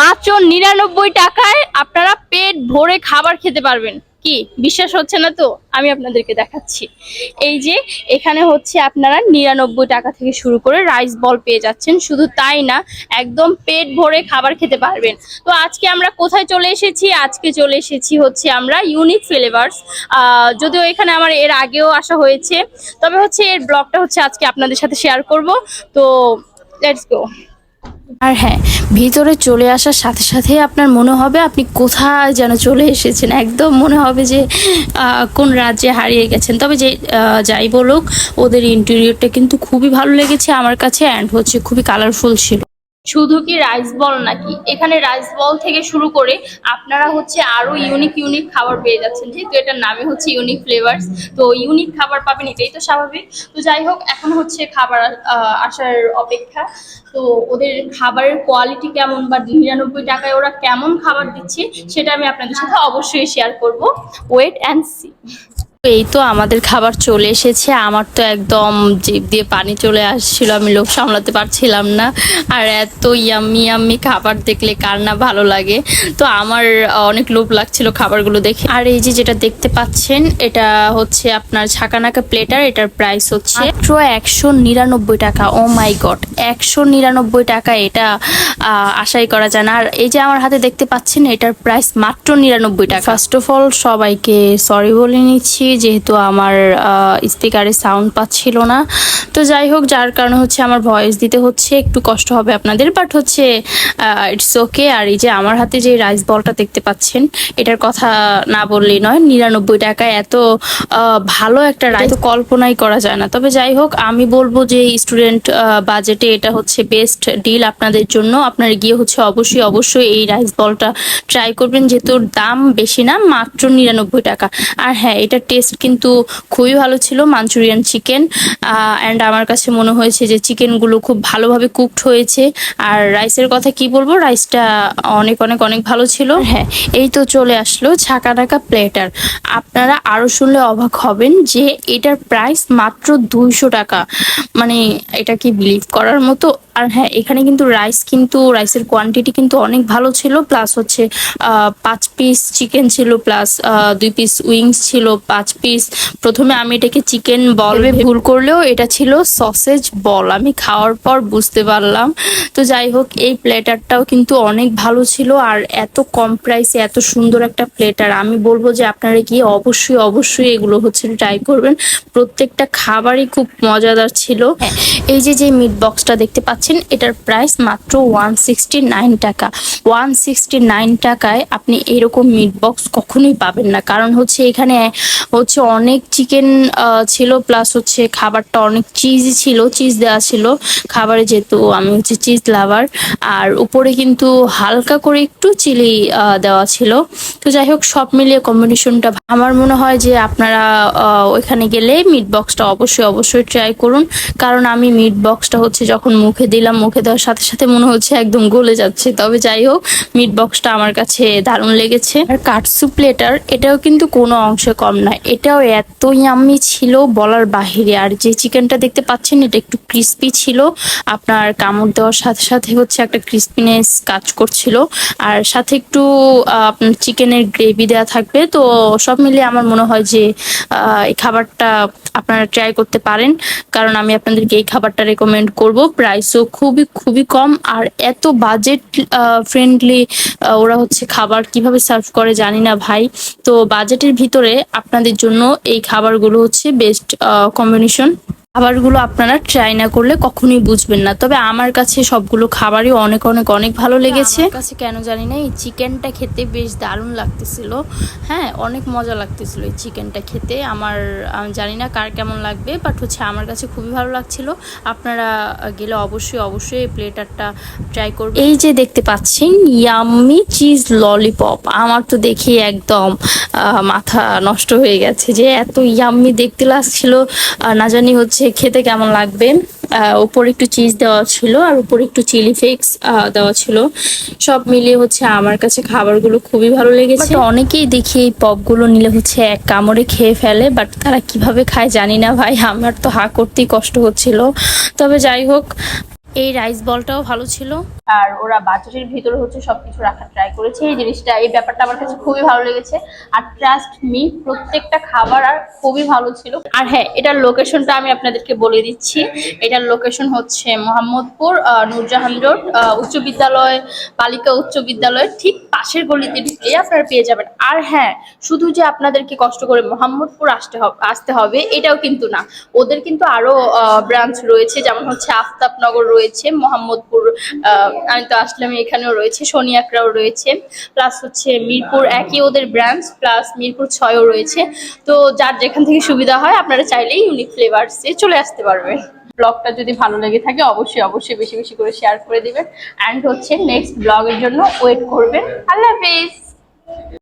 মাত্র নিরানব্বই টাকায় আপনারা পেট ভরে খাবার খেতে পারবেন। কি? বিশ্বাস হচ্ছে না তো? আমি আপনাদেরকে দেখাচ্ছি। এই যে, এখানে হচ্ছে আপনারা নিরানব্বই টাকা থেকে শুরু করে রাইস বল পেয়ে যাচ্ছেন। শুধু তাই না, একদম পেট ভরে খাবার খেতে পারবেন। তো আজকে আমরা কোথায় চলে এসেছি? আজকে চলে এসেছি হচ্ছে আমরা ইউনিক ফ্লেভার্স যদিও এখানে আমার এর আগেও আসা হয়েছে। তবে হচ্ছে এর ব্লগটা হচ্ছে আজকে আপনাদের সাথে শেয়ার করব। তো লেটস গো আর হ্যাঁ ভিতরে চলে আসার সাথে সাথে আপনার মনে হবে আপনি কোথায় যেন চলে এসেছেন। একদম মনে হবে যে কোন রাজ্যে হারিয়ে গেছেন। তবে যে যাই বলুক, ওদের ইন্টেরিয়রটা কিন্তু খুবই ভালো লেগেছে আমার কাছে অ্যান্ড হচ্ছে খুবই কালারফুল ছিল। শুধু কি রাইস বল নাকি? এখানে রাইস বল থেকে শুরু করে আপনারা হচ্ছে আরও ইউনিক ইউনিক খাবার পেয়ে যাচ্ছেন। যেহেতু এটার নামে হচ্ছে ইউনিক ফ্লেভার্স তো ইউনিক খাবার পাবেন, এটাই তো স্বাভাবিক। তো যাই হোক, এখন হচ্ছে খাবার আসার অপেক্ষা। তো ওদের খাবারের কোয়ালিটি কেমন বা নিরানব্বই টাকায় ওরা কেমন খাবার দিচ্ছে, সেটা আমি আপনাদের সাথে অবশ্যই শেয়ার করব। ওয়েট অ্যান্ড সি এই তো আমাদের খাবার চলে এসেছে। আমার তো একদম জিপ দিয়ে পানি চলে আসছিল, আমি লোক সামলাতে পারছিলাম না। আর এত ইয়াম্মি ইয়াম্মি খাবার দেখলে কার না ভালো লাগে। তো আমার অনেক লোভ লাগছিল খাবারগুলো দেখে। আর এই যে যেটা দেখতে পাচ্ছেন, এটা হচ্ছে আপনার ছাকানাকা প্লেটার এটার প্রাইস হচ্ছে মাত্র একশো নিরানব্বই টাকা। ও মাই গড একশো নিরানব্বই টাকা এটা আশাই করা যায় না। আর এই যে আমার হাতে দেখতে পাচ্ছেন, এটার প্রাইস মাত্র নিরানব্বই টাকা। ফার্স্ট অফ অল সবাইকে সরি বলে নিচ্ছি যেহেতু আমার স্পিকারে সাউন্ড পাচ্ছিল না। তো যাই হোক, যার কারণে হচ্ছে আমার ভয়েস দিতে হচ্ছে, একটু কষ্ট হবে আপনাদের। বাট হচ্ছে ইটস ওকে আর এই যে আমার হাতে যে রাইস বলটা দেখতে পাচ্ছেন, এটার কথা না বললেই নয়, নিরানব্বই টাকায় এত ভালো একটা রাইস কল্পনাই করা যায় না। তবে যাই হোক, আমি বলব যে স্টুডেন্ট বাজেটে এটা হচ্ছে বেস্ট ডিল আপনাদের জন্য। আপনারা গিয়ে হচ্ছে অবশ্যই অবশ্যই এই রাইস বলটা ট্রাই করবেন, যেহেতু দাম বেশি না, মাত্র নিরানব্বই টাকা। আর হ্যাঁ এটা টেস্ট কিন্তু খুবই ভালো ছিল মাঞ্চুরিয়ান চিকেন অ্যান্ড আমার কাছে মনে হয়েছে যে চিকেনগুলো খুব ভালোভাবে কুকড হয়েছে। আর রাইসের কথা কি বলব? রাইসটা অনেক অনেক অনেক ভালো ছিল। হ্যাঁ এই তো চলে আসলো ছাকা ঢাকা প্লেটার আপনারা আরও শুনলে অবাক হবেন যে এটার প্রাইস মাত্র দুইশো টাকা। মানে এটা কি বিলিভ করার মতো আর হ্যাঁ এখানে কিন্তু রাইস কিন্তু রাইসের কোয়ান্টিটি কিন্তু অনেক ভালো ছিল প্লাস হচ্ছে পাঁচ পিস চিকেন ছিল প্লাস দুই পিস উইংস ছিল পাঁচ পিস প্রথমে আমি এটাকে চিকেন বল ভুল করলেও এটা ছিল সসেজ বল আমি খাওয়ার পর বুঝতে পারলাম। তো যাই হোক এই প্লেটারটাও কিন্তু অনেক ভালো ছিল আর এত কম প্রাইসে এত সুন্দর একটা প্লেটার আমি বলব যে আপনারা গিয়ে অবশ্যই অবশ্যই এগুলো হচ্ছে ট্রাই করবেন। প্রত্যেকটা খাবারই খুব মজাদার ছিল। হ্যাঁ, এই যে যে মিট বক্সটা দেখতে পাচ্ছেন, এটার প্রাইস মাত্র ওয়ান টাকা। ওয়ান টাকায় আপনি এরকম মিট বক্স কখনোই পাবেন না। কারণ হচ্ছে এখানে হচ্ছে অনেক চিকেন ছিল প্লাস হচ্ছে খাবারটা অনেক চিজই ছিল চিজ দেওয়া ছিল। খাবারে যেহেতু আমি হচ্ছে চিজ লাভার আর উপরে কিন্তু হালকা করে একটু চিলি দেওয়া ছিল। তো যাই হোক, সব মিলিয়ে কম্বিনেশনটা আমার মনে হয় যে আপনারা ওইখানে গেলে মিট বক্সটা অবশ্যই অবশ্যই ট্রাই করুন। কারণ আমি মিট বক্সটা হচ্ছে যখন মুখে দিলাম মুখে দেওয়ার সাথে সাথে মনে হচ্ছে একদম গলে যাচ্ছে। তবে যাই হোক মিট বক্সটা আমার কাছে দারুণ লেগেছে। আর কাটসু প্লেটার এটাও কিন্তু কোনো অংশে কম নয়। এটাও এত ইয়াম্মি ছিল বলার বাহিরে। আর যে চিকেনটা দেখতে পাচ্ছেন, এটা একটু ক্রিস্পি ছিল। আপনার কামড় দেওয়ার সাথে সাথে হচ্ছে একটা ক্রিস্পিনেস কাজ করছিল। আর সাথে একটু আপনার চিকেনের গ্রেভি দেওয়া থাকবে। তো সব মিলিয়ে আমার মনে হয় যে এই খাবারটা আপনারা ট্রাই করতে পারেন। কারণ আমি আপনাদেরকে এই খাবারটা রেকমেন্ড করব। প্রাইসও খুবই খুবই কম। আর এত বাজেট ফ্রেন্ডলি ওরা হচ্ছে খাবার কীভাবে সার্ভ করে জানি না ভাই। তো বাজেটের ভিতরে আপনাদের জন্য এই খাবারগুলো হচ্ছে বেস্ট কম্বিনেশন খাবারগুলো আপনারা ট্রাই না করলে কখনোই বুঝবেন না। তবে আমার কাছে সবগুলো খাবারই অনেক অনেক অনেক ভালো লেগেছে। আমার কাছে কেন জানি না এই চিকেনটা খেতে বেশ দারুণ লাগতেছিল। হ্যাঁ অনেক মজা লাগতেছিল এই চিকেনটা খেতে। আমার আমি জানি না কার কেমন লাগবে বাট হচ্ছে আমার কাছে খুবই ভালো লাগছিল। আপনারা গেলে অবশ্যই অবশ্যই এই প্লেটারটা ট্রাই করবেন। এই যে দেখতে পাচ্ছেন ইয়াম্মি চিজ ললিপপ আমার তো দেখি একদম মাথা নষ্ট হয়ে গেছে যে এত ইয়াম্মি দেখতে লাগছিল। না জানি হচ্ছে খেতে কেমন লাগবে উপর একটু চিজ দেওয়া ছিল আর উপরে একটু চিলি ফ্লেক্স দেওয়া ছিল। সব মিলিয়ে হচ্ছে আমার কাছে খাবারগুলো খুবই ভালো লেগেছে। অনেকেই দেখি এই পপগুলো নিলে হচ্ছে এক কামড়ে খেয়ে ফেলে, বাট তারা কীভাবে খায় জানি না ভাই, আমার তো হা করতেই কষ্ট হচ্ছিল। তবে যাই হোক, এই রাইস বলটাও ভালো ছিল। আর ওরা বাজেটের ভিতরে হচ্ছে সবকিছু রাখার ট্রাই করেছে। এই জিনিসটা, এই ব্যাপারটা আমার কাছে খুবই ভালো লেগেছে। আর ট্রাস্ট মি প্রত্যেকটা খাবার আর খুবই ভালো ছিল। আর হ্যাঁ এটার লোকেশনটা আমি আপনাদেরকে বলে দিচ্ছি। এটার লোকেশন হচ্ছে মোহাম্মদপুর নূরজাহান রোড উচ্চ বিদ্যালয়, বালিকা উচ্চ বিদ্যালয়ের ঠিক পাশের গলিতে ঢুকে আপনারা পেয়ে যাবেন। আর হ্যাঁ শুধু যে আপনাদেরকে কষ্ট করে মোহাম্মদপুর আসতে হবে আসতে হবে, এটাও কিন্তু না। ওদের কিন্তু আরও ব্রাঞ্চ রয়েছে, যেমন হচ্ছে আফতাবনগর রয়েছে, মোহাম্মদপুর আমি তো আসলাম এখানেও রয়েছে সোনিয়াকরাও রয়েছে প্লাস হচ্ছে মিরপুর একই ওদের ব্রাঞ্চ প্লাস মিরপুর ছয়ও রয়েছে। তো যার যেখান থেকে সুবিধা হয়, আপনারা চাইলেই ইউনিক ফ্লেভার্সে চলে আসতে পারবেন। ব্লগটা যদি ভালো লেগে থাকে, অবশ্যই অবশ্যই বেশি বেশি করে শেয়ার করে দিবেন। অ্যান্ড হচ্ছে নেক্সট ব্লগের জন্য ওয়েট করবেন। আল্লাহ হাফিজ!